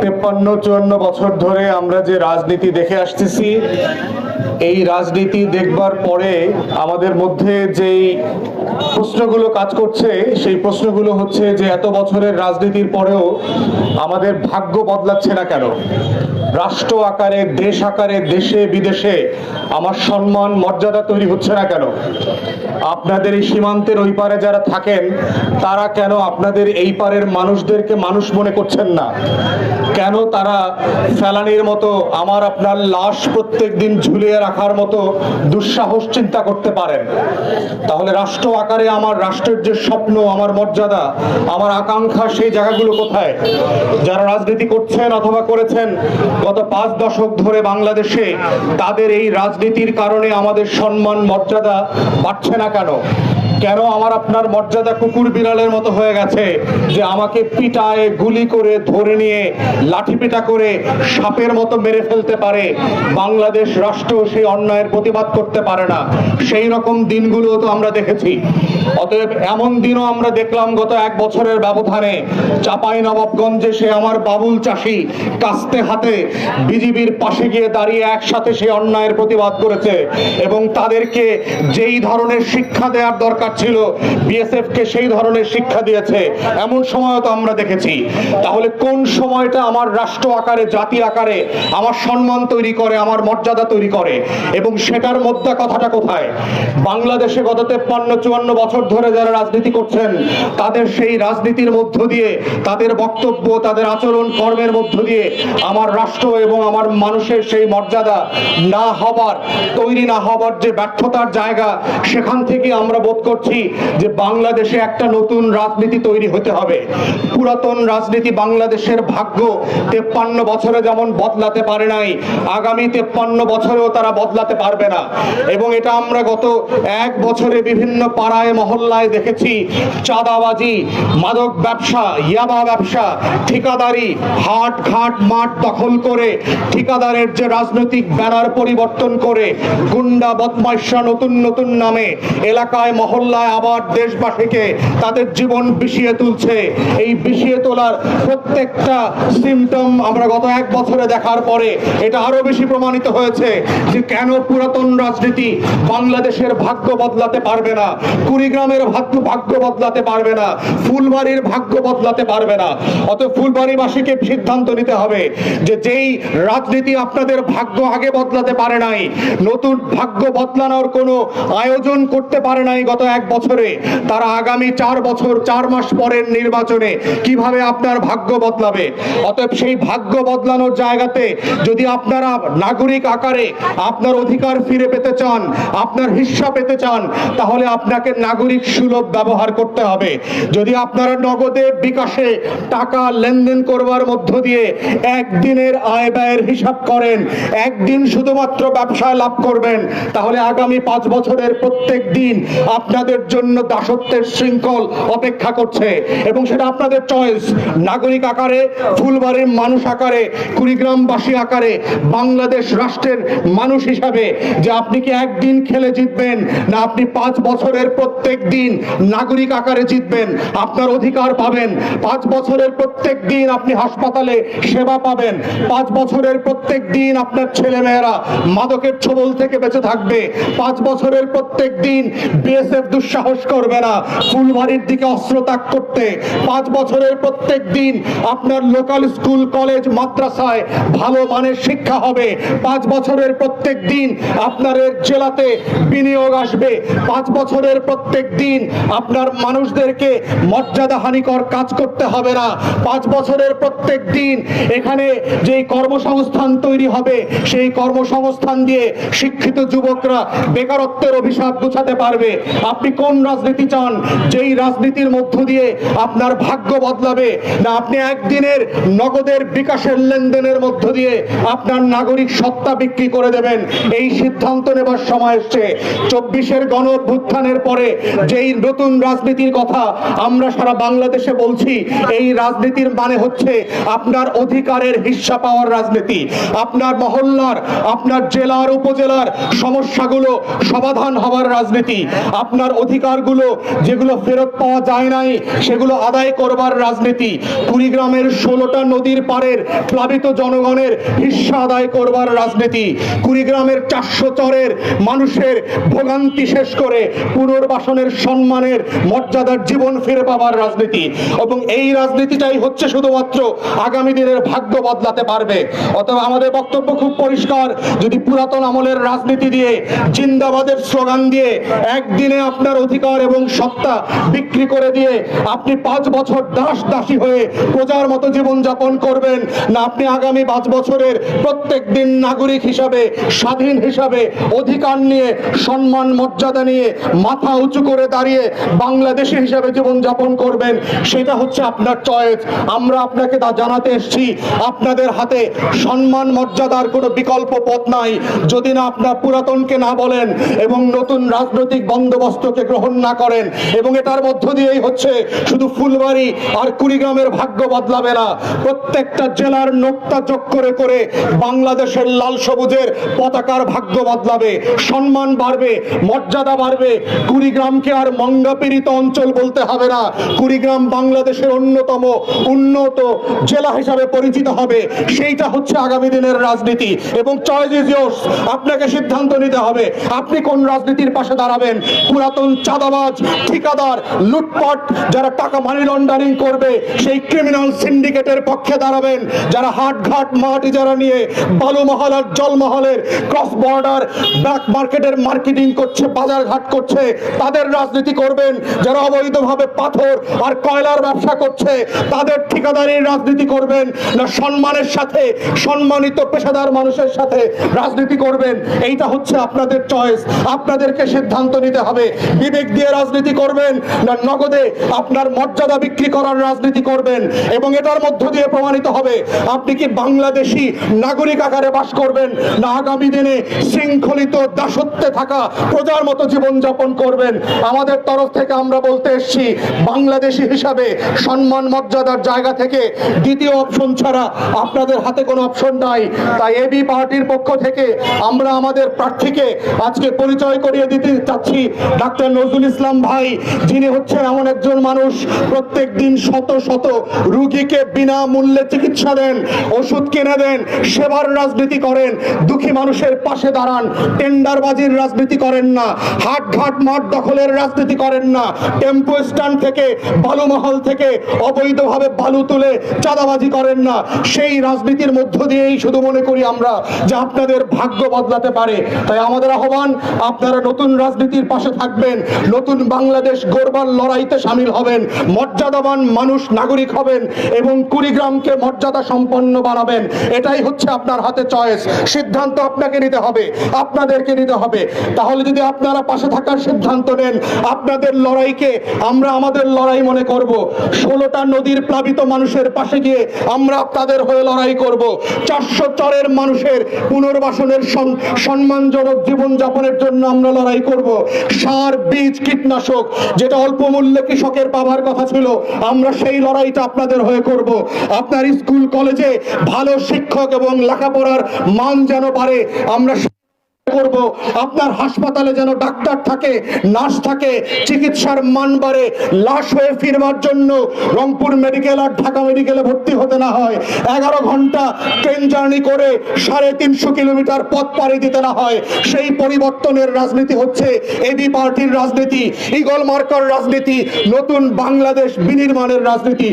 তেপ্পান্ন চুয়ান্ন বছর ধরে আমরা যে রাজনীতি দেখে আসতেছি এই রাজনীতি দেখবার পরে আমাদের মধ্যে যেই প্রশ্নগুলো কাজ করছে, সেই প্রশ্নগুলো হচ্ছে যে এত বছরের রাজনীতির পরেও আমাদের ভাগ্য বদলাচ্ছে না কেন? রাষ্ট্র আকারে, দেশ আকারে, দেশে, বিদেশে আমার সম্মান, মর্যাদা তৈরি হচ্ছে না কেন? আপনাদের এই সীমান্তের ওই পারে যারা থাকেন, তারা কেন আপনাদের এই পারের মানুষদেরকে মানুষ মনে করছেন না? কেন তারা ফেলানির মতো আমার আপনার লাশ প্রত্যেক দিন ঝুলিয়ে রাখার মতো দুঃসাহস চিন্তা করতে পারেন? তাহলে রাষ্ট্র আকারে আমার রাষ্ট্রের যে স্বপ্ন, আমার মর্যাদা, আমার আকাঙ্ক্ষা সেই জায়গাগুলো কোথায়? যারা রাজনীতি করছেন অথবা করেছেন, গত পাঁচ দশক ধরে বাংলাদেশে তাদের এই রাজনীতির কারণে আমাদের সম্মান, মর্যাদা বাড়ছে না কেন? কেন আমার আপনার মর্যাদা কুকুর বিড়ালের মতো হয়ে গেছে যে আমাকে পিটায়, গুলি করে, ধরে নিয়ে লাঠি পিটা করে সাপের মতো মেরে ফেলতে পারে? বাংলাদেশ রাষ্ট্র সেই অন্যায়ের প্রতিবাদ করতে পারে না। সেই রকম দিনগুলো তো আমরা দেখেছি। অতএব এমন দিনও আমরা দেখলাম গত এক বছরের ব্যবধানে। চাপাই নবাবগঞ্জে সে আমার বাবুল চাষি কাস্তে হাতে বিজিবির পাশে গিয়ে দাঁড়িয়ে একসাথে সে অন্যায়ের প্রতিবাদ করেছে এবং তাদেরকে যেই ধরনের শিক্ষা দেওয়ার দরকার ছিল বিএসএফ কে সেই ধরনের শিক্ষা দিয়েছে। এমন সময়ও তো আমরা দেখেছি। তাহলে কোন সময়টা আমার রাষ্ট্র আকারে জাতি আকারে, আমার সম্মান তৈরি করে, আমার মর্যাদা তৈরি করে? এবং সেটার মধ্যে কথাটা কোথায়? বাংলাদেশে গত তেপ্পান্ন, চুয়ান্ন বছর ধরে যারা রাজনীতি করছেন, তাদের সেই রাজনীতির মধ্য দিয়ে, তাদের বক্তব্য, তাদের আচরণ, কর্মের মধ্য দিয়ে আমার রাষ্ট্র এবং আমার মানুষের সেই মর্যাদা না হবার, তৈরি না হবার যে ব্যর্থতার জায়গা, সেখান থেকে আমরা বোধ করছি যে বাংলাদেশে একটা নতুন রাজনীতি তৈরি হতে হবে। পুরাতন রাজনীতি বাংলাদেশের ভাগ্য তেপ্পান্ন বছরে যেমন বদলাতে পারে নাই, আগামী তেপ্পান্ন বছরেও তারা বদলাতে পারবে না। এবং এটা আমরা গত এক বছরে বিভিন্ন পাড়ায়, মহল্লায় দেখেছি, চাঁদাবাজি, মাদক ব্যবসা, ইয়াবা ব্যবসা, ঠিকাদারি হাট ঘাট মাঠ দখল করে, ঠিকাদারের যে রাজনৈতিক ব্যানার পরিবর্তন করে, গুন্ডা বদমাইশা নতুন নতুন নামে এলাকায় মহল্লায় আবার দেশবাসীকে তাদের জীবন বিষিয়ে তুলছে। এই বিষিয়ে তোলার প্রত্যেকটা সিমটম আমরা গত এক বছরে দেখার পরে এটা আরও বেশি প্রমাণিত হয়েছে যে কেন পুরাতন রাজনীতি বাংলাদেশের ভাগ্য বদলাতে পারবে না, কুড়িগ্রামের ভাগ্য ভাগ্য বদলাতে পারবে না, ফুলবাড়ির ভাগ্য বদলাতে পারবে না। অত ফুলবাড়িবাসীকে সিদ্ধান্ত নিতে হবে যে যেই রাজনীতি আপনাদের ভাগ্য আগে বদলাতে পারে নাই, নতুন ভাগ্য বদলানোর কোনো আয়োজন করতে পারে নাই গত এক বছরে, তারা আগামী চার বছর, চার মাস পরের নির্বাচনে কীভাবে আপনার ভাগ্য বদলাবে? অতএব সেই ভাগ্য বদলানোর জায়গাতে যদি আপনারা নাগরিক আকারে আপনার অধিকার ফিরে পেতে চান, আপনার হিস্সা পেতে চান, তাহলে আপনাকে নাগরিক সুলভ ব্যবহার করতে হবে। যদি আপনারা নগদে বিকাশে টাকা লেনদেন করবার মধ্য দিয়ে একদিনের আয় ব্যয়ের হিসাব করেন, একদিন শুধুমাত্র ব্যবসায় লাভ করবেন, তাহলে আগামী পাঁচ বছরের প্রত্যেক দিন আপনাদের জন্য দাসত্বের শৃঙ্খল অপেক্ষা করছে এবং সেটা আপনাদের চয়েস নাগরিক আকারে, ফুলবাড়ির মানুষ আকারে, কুড়িগ্রামবাসী আকারে, বাংলাদেশ রাষ্ট্রের মানুষ হিসাবে যে আপনি কি একদিন খেলে জিতবেন না আপনি পাঁচ বছরের প্রত্যেক দিন নাগরিক আকারে জিতবেন, আপনার অধিকার পাবেন। পাঁচ বছরের প্রত্যেক দিন আপনি হাসপাতালে সেবা পাবেন। পাঁচ বছরের প্রত্যেক দিন আপনার ছেলেমেয়েরা মাদকের ছবল থেকে বেঁচে থাকবে। পাঁচ বছরের প্রত্যেক দিন বিএসএফ দুঃসাহস করবে না। ফুলবাড়ির দিকে অস্ত্র ত্যাগ করতে পাঁচ বছরের প্রত্যেক দিন আপনার লোকাল স্কুল কলেজ মাদ্রাসায় ভালো মানের শিক্ষা হবে। পাঁচ বছরের প্রত্যেক দিন আপনার জেলাতে বিনিয়োগ আসবে। পাঁচ বছরের প্রত্যেক দিন আপনার মানুষদেরকে মর্যাদা হানিকর কাজ করতে হবে না। পাঁচ বছরের প্রত্যেক দিন এখানে যেই কর্মসংস্থান তৈরি হবে, সেই কর্মসংস্থান দিয়ে শিক্ষিত যুবকরা বেকারত্বের অভিশাপ গুছাতে পারবে। আপনি কোন রাজনীতি চান? যেই রাজনীতির মধ্য দিয়ে আপনার ভাগ্য বদলাবে না, আপনি একদিনের নগদের বিকাশের লেনদেনের মধ্য দিয়ে আপনার নাগরিক সত্তা বিক্রি করে দেবেন। এই সিদ্ধান্ত নেবার সময় এসছে। চব্বিশের গণ অভ্যুত্থানের পরে যেই নতুন রাজনীতির কথা আমরা সারা বাংলাদেশে বলছি, এই রাজনীতির মানে হচ্ছে আপনার অধিকারের হিস্সা পাওয়ার রাজনীতি। আপনার মহল্লার, আপনার জেলার, উপজেলার সমস্যাগুলো সমাধান হওয়ার রাজনীতি। আপনার আপনার অধিকারগুলো যেগুলো ফেরত পাওয়া যায় নাই, সেগুলো আদায় করবার রাজনীতি। কুড়িগ্রামের ষোলোটা নদীর পারের প্লাবিত জনগণের হিস্সা আদায় করবার রাজনীতি। কুড়িগ্রামের চারশো চরের মানুষের ভোগান্তি শেষ করে পুনর্বাসনের সম্মানের মর্যাদার জীবন ফিরে পাবার রাজনীতি। এবং এই রাজনীতিটাই হচ্ছে শুধুমাত্র আগামী দিনের ভাগ্য বদলাতে পারবে। অথবা আমাদের বক্তব্য খুব পরিষ্কার, যদি পুরাতন আমলের রাজনীতি দিয়ে, জিন্দাবাদের স্লোগান দিয়ে একদিনে আপনার অধিকার এবং সত্তা বিক্রি করে দিয়ে আপনি পাঁচ বছর দাস দাসী হয়ে প্রজার মতো জীবন যাপন করবেন। না, আপনি আগামী পাঁচ বছরের প্রত্যেক দিন নাগরিক হিসাবে, স্বাধীন হিসাবে অধিকার নিয়ে, সম্মান, মর্যাদা নিয়ে মাথা উঁচু করে দাঁড়িয়ে বাংলাদেশি হিসাবে জীবন যাপন করবেন, সেটা হচ্ছে আপনার চয়েস। আমরা আপনাকে তা জানাতে এসেছি, আপনাদের হাতে সম্মান, মর্যাদার কোনো বিকল্প পথ নাই। যদি না আপনার পুরাতনকে না বলেন এবং নতুন রাজনৈতিক বন্দোবস্তকে গ্রহণ না করেন এবং এটার মধ্য দিয়েই হচ্ছে শুধু ফুলবাড়ি আর কুড়িগ্রামের ভাগ্য বদলাবে না। প্রত্যেকটা জেলার নোক্তা যোগ করে করে বাংলাদেশের লাল সবুজের পতাকার ভাগ্য বদলাবে। সম্মান বাড়বে, মর্যাদা বাড়বে। কুড়িগ্রামকে আর মঙ্গাপীড়িত অঞ্চল বলতে হবে না। কুড়িগ্রাম বাংলাদেশের অন্যতম উন্নত জেলা হিসাবে পরিচিত হবে। সেইটা হচ্ছে আগামী দিনের রাজনীতি। এবং চয়েস। আপনাকে সিদ্ধান্ত নিতে হবে। আপনি কোন রাজনীতির পাশে দাঁড়াবেন? পুরাতন চাঁদাবাজ, ঠিকাদার, লুটপাট, যারা টাকা মানি লন্ডারিং করবে, সেই ক্রিমিনাল সিন্ডিকেটের পক্ষে দাঁড়াবেন। যারা হাট ঘাট মাঠ ইজারা নিয়ে বালুমহল আর জলমহলের cross border black market marketing করছে, বাজার ঘাট করছে, তাদের রাজনীতি করবেন। যারা অবৈধভাবে পাথর আর কয়লার ব্যবসা করছে, তাদের ঠিকাদারির রাজনীতি করবেন। না, সম্মানের সাথে, সম্মানিত পেশাদার মানুষের সাথে রাজনীতি করবেন। এইটা হচ্ছে আপনাদের চয়েস আপনাদেরকে সিদ্ধান্ত নিতে হবে। বিবেক দিয়ে রাজনীতি করবেন না নগদে আপনার মর্যাদা বিক্রি করার রাজনীতি করবেন এবং এটার মধ্য দিয়ে প্রমাণিত হবে আপনি কি বাংলাদেশি নাগরিক আকারে বাস করবেন না আগামী দিনে শৃঙ্খলিত দাসত্বে থাকা প্রজার মতো জীবন যাপন করবেন? আমাদের তরফ থেকে আমরা বলতে এসেছি, বাংলাদেশি হিসাবে সম্মান, মর্যাদার জায়গা থেকে দ্বিতীয় অপশন ছাড়া আপনাদের হাতে কোনো অপশন নাই। তাই এবি পার্টির পক্ষ থেকে আমরা আমাদের প্রার্থীকে আজকে পরিচয় করিয়ে দিতে চাচ্ছি, ডাক্তার নজরুল ইসলাম ভাই, যিনি হচ্ছেন এমন একজন মানুষ, প্রত্যেক দিন শত শত রুগীকে বিনামূল্যে চিকিৎসা দেন, ওষুধ কিনে দেন, সেবার রাজনীতি করেন, দুঃখী মানুষের পাশে দাঁড়ান, টেন্ডারবাজির রাজনীতি করেন না হাট ঘাট মাঠ দখলের রাজনীতি করেন না, টেম্পো স্ট্যান্ড থেকে বালুমহল থেকে অবৈধভাবে বালু তুলে চাঁদাবাজি করেন না। সেই রাজনীতির মধ্য দিয়েই শুধু মনে করি আমরা যে আপনাদের ভাগ্য বদলাতে পারে। তাই আমাদের আহ্বান, আপনারা নতুন রাজনীতির পাশে থাকবেন নতুন বাংলাদেশ গড়বার লড়াইতে সামিল হবেন, মর্যাদাবান মানুষ নাগরিক হবেন এবং কুড়িগ্রামকে মর্যাদা সম্পন্ন বানাবেন। এটাই হচ্ছে আপনার হাতে চয়েস। সিদ্ধান্ত আপনাকে নিতে হবে, আপনাদেরকে নিতে হবে। তাহলে যদি আপনারা পাশে থাকার সিদ্ধান্ত নেন, আপনাদের লড়াইকে আমরা আমাদের লড়াই মনে করব। ষোলোটা নদীর প্লাবিত মানুষের পাশে গিয়ে আমরা আপনাদের হয়ে লড়াই করব। চারশো চরের মানুষের পুনর্বাসনের সম্মানজনক জীবন যাপনের জন্য আমরা লড়াই করব। সার বীজ কীটনাশক, যেটা অল্প মূল্যে কৃষকের পাবার কথা ছিল, আমরা সেই লড়াইটা আপনাদের হয়ে করব। আপনার স্কুল, কলেজে ভালো শিক্ষক এবং লেখাপড়ার মান যেন বাড়ে, আমরা করব। আপনার হাসপাতালে যেন ডাক্তার থাকে, নার্স থাকে, চিকিৎসার মান বাড়ে, লাশ হয়ে ফিরবার জন্য রংপুর মেডিকেল আর ঢাকা মেডিকেলে ভর্তি হতে না হয়। এগারো ঘণ্টা ট্রেন জার্নি করে সাড়ে তিনশো কিলোমিটার পথ পাড়ি দিতে না হয়। সেই পরিবর্তনের রাজনীতি হচ্ছে এবি পার্টির রাজনীতি ইগল মার্কার রাজনীতি, নতুন বাংলাদেশ বিনির্মাণের রাজনীতি।